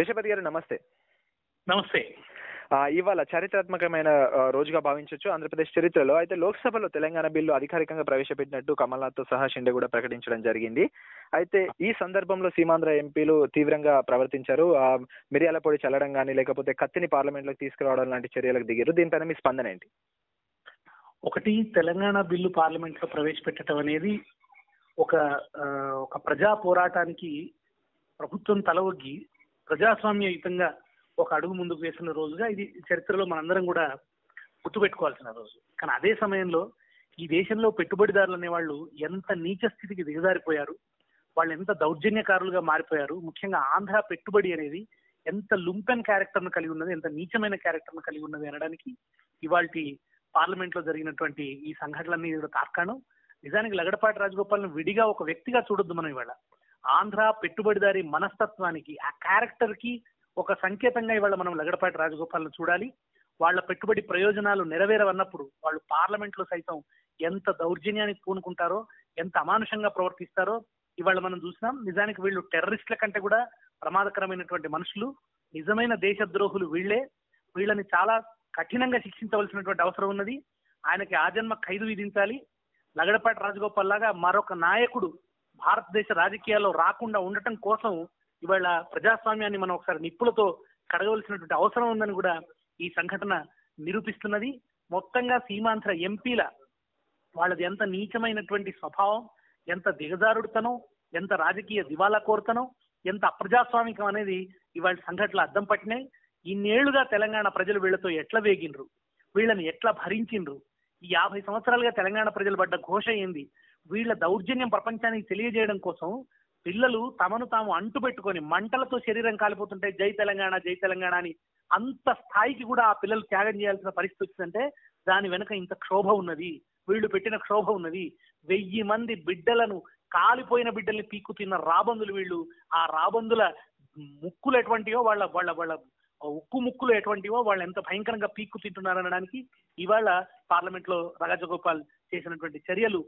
శేషపతి గారు నమస్తే. నమస్తే. ఇవాళ చారిత్రాత్మకమైన రోజుగా భావించవచ్చు ఆంధ్రప్రదేశ్ చరిత్రలో. అయితే లోక్సభలో తెలంగాణ బిల్లు అధికారికంగా ప్రవేశపెట్టినట్టు కమల్నాథ్తో సహా షిండే కూడా ప్రకటించడం జరిగింది. అయితే ఈ సందర్భంలో సీమాంధ్ర ఎంపీలు తీవ్రంగా ప్రవర్తించారు. ఆ, మిరియాల పొడి చల్లడం కానీ లేకపోతే కత్తిని పార్లమెంట్లోకి తీసుకురావడం లాంటి చర్యలకు దిగారు. దీనిపైన మీ స్పందన ఏంటి? ఒకటి తెలంగాణ బిల్లు పార్లమెంట్లో ప్రవేశపెట్టడం అనేది ఒక ఒక ప్రజా పోరాటానికి ప్రభుత్వం తలవొగ్గి ప్రజాస్వామ్యయుతంగా ఒక అడుగు ముందుకు వేసిన రోజుగా ఇది చరిత్రలో మనందరం కూడా గుర్తుపెట్టుకోవాల్సిన రోజు. కానీ అదే సమయంలో ఈ దేశంలో పెట్టుబడిదారులు అనేవాళ్ళు ఎంత నీచ స్థితికి దిగజారిపోయారు వాళ్ళు ఎంత దౌర్జన్యకారులుగా మారిపోయారు ముఖ్యంగా ఆంధ్ర పెట్టుబడి అనేది ఎంత లుంపెన్ క్యారెక్టర్ను కలిగి ఉన్నది ఎంత నీచమైన క్యారెక్టర్ను కలిగి ఉన్నది అనడానికి ఇవాళ పార్లమెంట్లో జరిగినటువంటి ఈ సంఘటనలన్నీ కూడా తార్కాణం. నిజానికి లగడపాటి రాజగోపాల్ని విడిగా ఒక వ్యక్తిగా చూడొద్దు మనం ఇవాళ. ఆంధ్ర పెట్టుబడిదారి మనస్తత్వానికి ఆ క్యారెక్టర్కి ఒక సంకేతంగా ఇవాళ మనం లగడపాటి రాజగోపాల్ని చూడాలి. వాళ్ళ పెట్టుబడి ప్రయోజనాలు నెరవేరవన్నప్పుడు వాళ్ళు పార్లమెంట్లో సైతం ఎంత దౌర్జన్యానికి పూనుకుంటారో ఎంత అమానుషంగా ప్రవర్తిస్తారో ఇవాళ మనం చూసినాం. నిజానికి వీళ్ళు టెర్రరిస్టుల కంటే కూడా ప్రమాదకరమైనటువంటి మనుషులు. నిజమైన దేశద్రోహులు వీళ్ళే. వీళ్ళని చాలా కఠినంగా శిక్షించవలసినటువంటి అవసరం ఉన్నది. ఆయనకి ఆజన్మ ఖైదు విధించాలి. లగడపాటి రాజగోపాల్ లాగా మరొక నాయకుడు భారతదేశ రాజకీయాల్లో రాకుండా ఉండటం కోసం ఇవాళ ప్రజాస్వామ్యాన్ని మనం ఒకసారి నిప్పులతో కడగవలసినటువంటి అవసరం ఉందని కూడా ఈ సంఘటన నిరూపిస్తున్నది. మొత్తంగా సీమాంధ్ర ఎంపీల వాళ్ళది ఎంత నీచమైనటువంటి స్వభావం ఎంత దిగజారుడుతనం ఎంత రాజకీయ దివాలా కోరుతనం ఎంత అప్రజాస్వామికం అనేది ఇవాళ సంఘటనలు అద్దం పట్టినాయి. ఇన్నేళ్ళుగా తెలంగాణ ప్రజలు వీళ్ళతో ఎట్లా వేగిండ్రు? వీళ్ళని ఎట్లా భరించిండ్రు? ఈ యాభై సంవత్సరాలుగా తెలంగాణ ప్రజలు పడ్డ ఘోష ఏంది? వీళ్ళ దౌర్జన్యం ప్రపంచానికి తెలియజేయడం కోసం పిల్లలు తమను తాము అంటుపెట్టుకొని మంటలతో శరీరం కాలిపోతుంటే జై తెలంగాణ జై తెలంగాణ అని అంత స్థాయికి కూడా ఆ పిల్లలు త్యాగం చేయాల్సిన పరిస్థితి వచ్చిందంటే దాని వెనుక ఇంత క్షోభ ఉన్నది. వీళ్ళు పెట్టిన క్షోభ ఉన్నది. వెయ్యి మంది బిడ్డలను కాలిపోయిన బిడ్డల్ని పీక్కు తిన్న రాబందులు వీళ్ళు ఆ రాబందుల ముక్కులు ఎటువంటివో వాళ్ళ వాళ్ళ వాళ్ళ ఉక్కు ముక్కులు ఎటువంటివో వాళ్ళు ఎంత భయంకరంగా పీక్కు తింటున్నారు అనడానికి ఇవాళ పార్లమెంట్లో రాజగోపాల్ చేసినటువంటి చర్యలు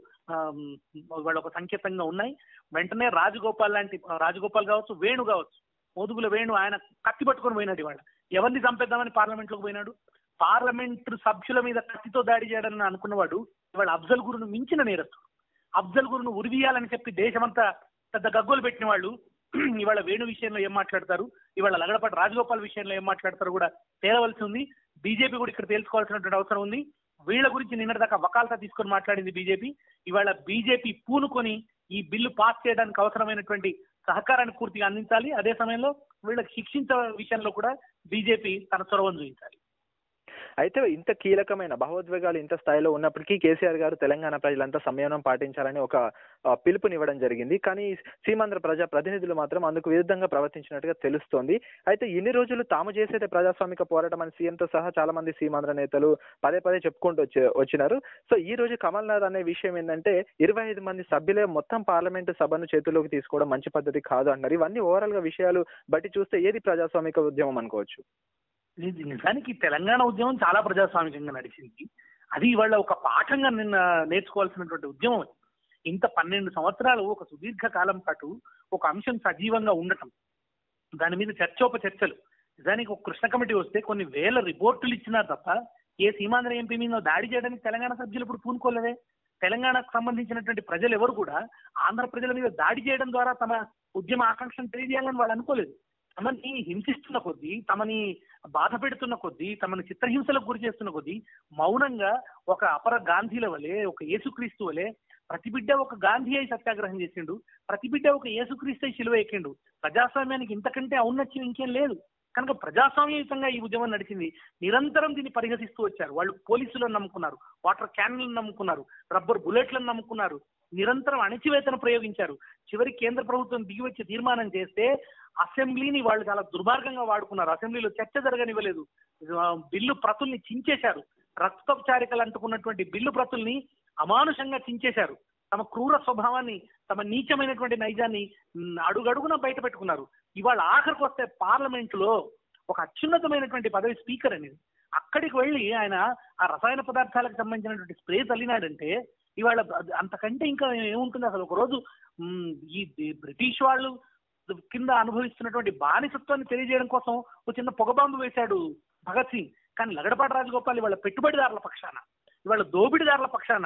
వాళ్ళ ఒక సంకేతంగా ఉన్నాయి. వెంటనే రాజగోపాల్ లాంటి రాజగోపాల్ కావచ్చు వేణు కావచ్చు. మోదుగుల వేణు ఆయన కత్తి పట్టుకొని పోయినాడు ఇవాళ. ఎవరిని చంపేద్దామని పార్లమెంట్లోకి పోయినాడు? పార్లమెంట్ సభ్యుల మీద కత్తితో దాడి చేయడాలని అనుకున్నవాడు ఇవాళ అఫ్జల్ గురును మించిన నేరస్తుడు. అఫ్జల్ గురును ఉరిదీయాలని చెప్పి దేశమంతా పెద్ద గగ్గోలు పెట్టిన వాళ్ళు ఇవాళ వేణు విషయంలో ఏం మాట్లాడతారు? ఇవాళ లగడపాటి రాజగోపాల్ విషయంలో ఏం మాట్లాడతారు కూడా తేలవలసి ఉంది. బీజేపీ కూడా ఇక్కడ తేల్చుకోవాల్సినటువంటి అవసరం ఉంది. వీళ్ళ గురించి నిన్నటిదాకా వకాల్తా తీసుకొని మాట్లాడింది బీజేపీ. ఇవాళ బీజేపీ పూనుకొని ఈ బిల్లు పాస్ చేయడానికి అవసరమైనటువంటి సహకారాన్ని పూర్తిగా అందించాలి. అదే సమయంలో వీళ్ళకి శిక్షించే విషయంలో కూడా బీజేపీ తన చొరవను చూపించాలి. అయితే ఇంత కీలకమైన భావోద్వేగాలు ఇంత స్థాయిలో ఉన్నప్పటికీ కేసీఆర్ గారు తెలంగాణ ప్రజలంతా సంయమనం పాటించాలని ఒక పిలుపునివ్వడం జరిగింది. కానీ సీమాంధ్ర ప్రజా ప్రతినిధులు మాత్రం అందుకు విరుద్ధంగా ప్రవర్తించినట్టుగా తెలుస్తోంది. అయితే ఇన్ని రోజులు తాము చేసేదే ప్రజాస్వామిక పోరాటం అని సీఎంతో సహా చాలా మంది సీమాంధ్ర నేతలు పదే పదే చెప్పుకుంటూ వచ్చి వచ్చినారు. సో ఈ రోజు కమల్నాథ్ అనే విషయం ఏంటంటే ఇరవై ఐదు మంది సభ్యులే మొత్తం పార్లమెంటు సభను చేతుల్లోకి తీసుకోవడం మంచి పద్ధతి కాదు అంటున్నారు ఇవన్నీ ఓవరాల్గా విషయాలు బట్టి చూస్తే ఏది ప్రజాస్వామిక ఉద్యమం అనుకోవచ్చు? నిజానికి తెలంగాణ ఉద్యమం చాలా ప్రజాస్వామికంగా నడిచింది. అది ఇవాళ ఒక పాఠంగా నిన్న నేర్చుకోవాల్సినటువంటి ఉద్యమం ఇంత పన్నెండు సంవత్సరాలు ఒక సుదీర్ఘ కాలం పాటు ఒక అంశం సజీవంగా ఉండటం. దాని మీద చర్చోపచర్చలు. నిజానికి ఒక కృష్ణ కమిటీ వస్తే కొన్ని వేల రిపోర్టులు ఇచ్చినా తప్ప ఏ సీమాంధ్ర ఎంపీ మీద దాడి చేయడానికి తెలంగాణ సభ్యులు ఇప్పుడు పూనుకోలేదే? తెలంగాణకు సంబంధించినటువంటి ప్రజలు ఎవరు కూడా ఆంధ్ర ప్రజల మీద దాడి చేయడం ద్వారా తమ ఉద్యమ ఆకాంక్షను తెలియజేయాలని వాళ్ళు అనుకోలేదు. తమని హింసిస్తున్న కొద్దీ తమని బాధ పెడుతున్న కొద్దీ తమని చిత్రహింసలకు గురి చేస్తున్న కొద్దీ మౌనంగా ఒక అపర గాంధీల వలె ఒక యేసుక్రీస్తు వలె ప్రతి బిడ్డ ఒక గాంధీ అయి సత్యాగ్రహం చేసిండు. ప్రతి బిడ్డ ఒక యేసుక్రీస్తు అయి శిలువ ఎక్కిండు. ప్రజాస్వామ్యానికి ఇంతకంటే ఔన్నత్యం ఇంకేం లేదు. కనుక ప్రజాస్వామ్యయుతంగా ఈ ఉద్యమం నడిచింది. నిరంతరం దీన్ని పరిహసిస్తూ వచ్చారు. వాళ్ళు పోలీసులను నమ్ముకున్నారు. వాటర్ క్యాన్లను నమ్ముకున్నారు. రబ్బర్ బుల్లెట్లను నమ్ముకున్నారు. నిరంతరం అణచివేతను ప్రయోగించారు. చివరి కేంద్ర ప్రభుత్వం దిగి వచ్చి తీర్మానం చేస్తే అసెంబ్లీని వాళ్ళు చాలా దుర్మార్గంగా వాడుకున్నారు. అసెంబ్లీలో చర్చ జరగనివ్వలేదు. బిల్లు ప్రతుల్ని చించేశారు. రక్తోపచారికలు అంటుకున్నటువంటి బిల్లు ప్రతుల్ని అమానుషంగా చించేశారు. తమ క్రూర స్వభావాన్ని తమ నీచమైనటువంటి నైజాన్ని అడుగడుగున బయట పెట్టుకున్నారు ఇవాళ ఆఖరికి వస్తే పార్లమెంట్లో ఒక అత్యున్నతమైనటువంటి పదవి స్పీకర్ అనేది అక్కడికి వెళ్ళి ఆయన ఆ రసాయన పదార్థాలకు సంబంధించినటువంటి స్ప్రే తల్లినాడంటే ఇవాళ అంతకంటే ఇంకా ఏముంటుంది? అసలు ఒక రోజు ఈ బ్రిటిష్ వాళ్ళు కింద అనుభవిస్తున్నటువంటి బానిసత్వాన్ని తెలియజేయడం కోసం ఒక చిన్న పొగబాంబు వేశాడు భగత్ సింగ్. కానీ లగడపాటి రాజగోపాల్ ఇవాళ పెట్టుబడిదారుల పక్షాన ఇవాళ దోబిడిదారుల పక్షాన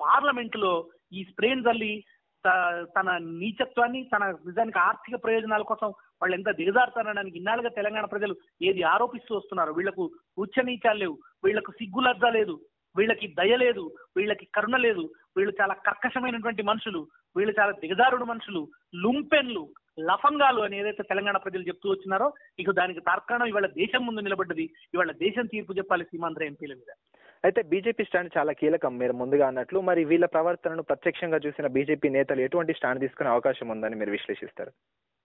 పార్లమెంట్లో ఈ స్ప్రేన్ జల్లి త- తన నీచత్వాన్ని తన నిజానికి ఆర్థిక ప్రయోజనాల కోసం వాళ్ళు ఎంత దిగజారుతారనడానికి ఇన్నాళ్ళుగా తెలంగాణ ప్రజలు ఏది ఆరోపిస్తూ వస్తున్నారు? వీళ్ళకు ఉచ్చనీచాలు లేవు. వీళ్ళకు సిగ్గులజ్జ లేదు. వీళ్ళకి దయ లేదు. వీళ్ళకి కరుణ లేదు. వీళ్ళు చాలా కర్కశమైనటువంటి మనుషులు. వీళ్ళు చాలా దిగజారుడు మనుషులు. లుంపెన్లు లఫంగాలు అని ఏదైతే తెలంగాణ ప్రజలు చెప్తూ వచ్చినారో ఇక దానికి తార్కాణం ఇవాళ దేశం ముందు నిలబడ్డది. ఇవాళ దేశం తీర్పు చెప్పాలి సీమాంధ్ర ఎంపీల మీద. అయితే బీజేపీ స్టాండ్ చాలా కీలకం మీరు ముందుగా అన్నట్లు. మరి వీళ్ళ ప్రవర్తనను ప్రత్యక్షంగా చూసిన బీజేపీ నేతలు ఎటువంటి స్టాండ్ తీసుకునే అవకాశం ఉందని మీరు విశ్లేషిస్తారు?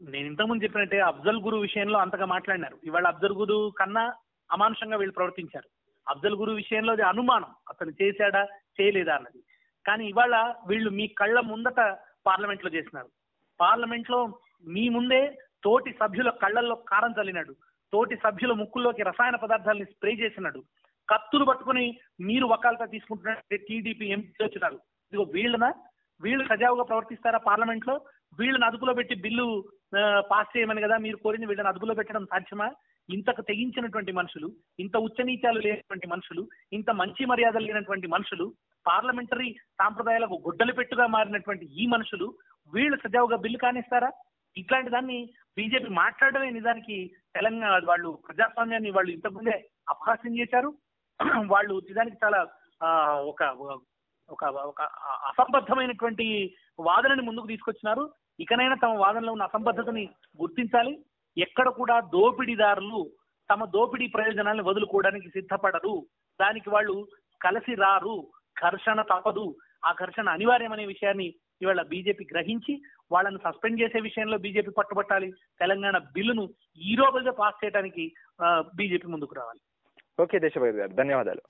నేను ఇంతకుముందు చెప్పినట్టే అఫ్జల్ గురు విషయంలో అంతగా మాట్లాడినారు. ఇవాళ అఫ్జల్ గురు కన్నా అమానుషంగా వీళ్ళు ప్రవర్తించారు. అఫ్జల్ గురు విషయంలో అది అనుమానం. అతను చేశాడా చేయలేదా అన్నది. కానీ ఇవాళ వీళ్ళు మీ కళ్ళ ముందట పార్లమెంట్లో చేసినారు. పార్లమెంట్లో మీ ముందే తోటి సభ్యుల కళ్ళల్లో కారం చల్లినాడు. తోటి సభ్యుల ముక్కుల్లోకి రసాయన పదార్థాలని స్ప్రే చేసినాడు. కత్తులు పట్టుకుని మీరు వకాలతా తీసుకుంటున్నట్టు టీడీపీ ఎంపీలు వచ్చినారు ఇదిగో వీళ్ళన? వీళ్ళు సజావుగా ప్రవర్తిస్తారా పార్లమెంట్లో వీళ్ళని అదుపులో పెట్టి బిల్లు పాస్ చేయమని కదా మీరు కోరింది? వీళ్ళని అదుపులో పెట్టడం సాధ్యమా? ఇంతకు తెగించినటువంటి మనుషులు ఇంత ఉచ్చనీచాలు లేనటువంటి మనుషులు ఇంత మంచి మర్యాదలు లేనటువంటి మనుషులు పార్లమెంటరీ సాంప్రదాయాలకు గుడ్డలు పెట్టుగా మారినటువంటి ఈ మనుషులు వీళ్ళు సజావుగా బిల్లు కానిస్తారా? ఇట్లాంటి దాన్ని బీజేపీ మాట్లాడమే నిజానికి తెలంగాణ వాళ్ళు ప్రజాస్వామ్యాన్ని వాళ్ళు ఇంతకుముందే అపహాస్యం చేశారు. వాళ్ళు నిజానికి చాలా ఆ, ఒక ఒక ఒక అసంబద్ధమైనటువంటి వాదనని ముందుకు తీసుకొచ్చినారు. ఇకనైనా తమ వాదనలో ఉన్న అసంబద్ధతని గుర్తించాలి. ఎక్కడ కూడా దోపిడీదారులు తమ దోపిడీ ప్రయోజనాలను వదులుకోవడానికి సిద్ధపడరు. దానికి వాళ్ళు కలిసి రారు. ఘర్షణ తప్పదు. ఆ ఘర్షణ అనివార్యమనే విషయాన్ని ఇవాళ బీజేపీ గ్రహించి వాళ్ళని సస్పెండ్ చేసే విషయంలో బీజేపీ పట్టుబట్టాలి. తెలంగాణ బిల్లును ఈ రోజుగా పాస్ చేయడానికి బీజేపీ ముందుకు రావాలి. ಓಕೆ ದೇಶಭಾಗ್ಯದ ಧನ್ಯವಾದಾలు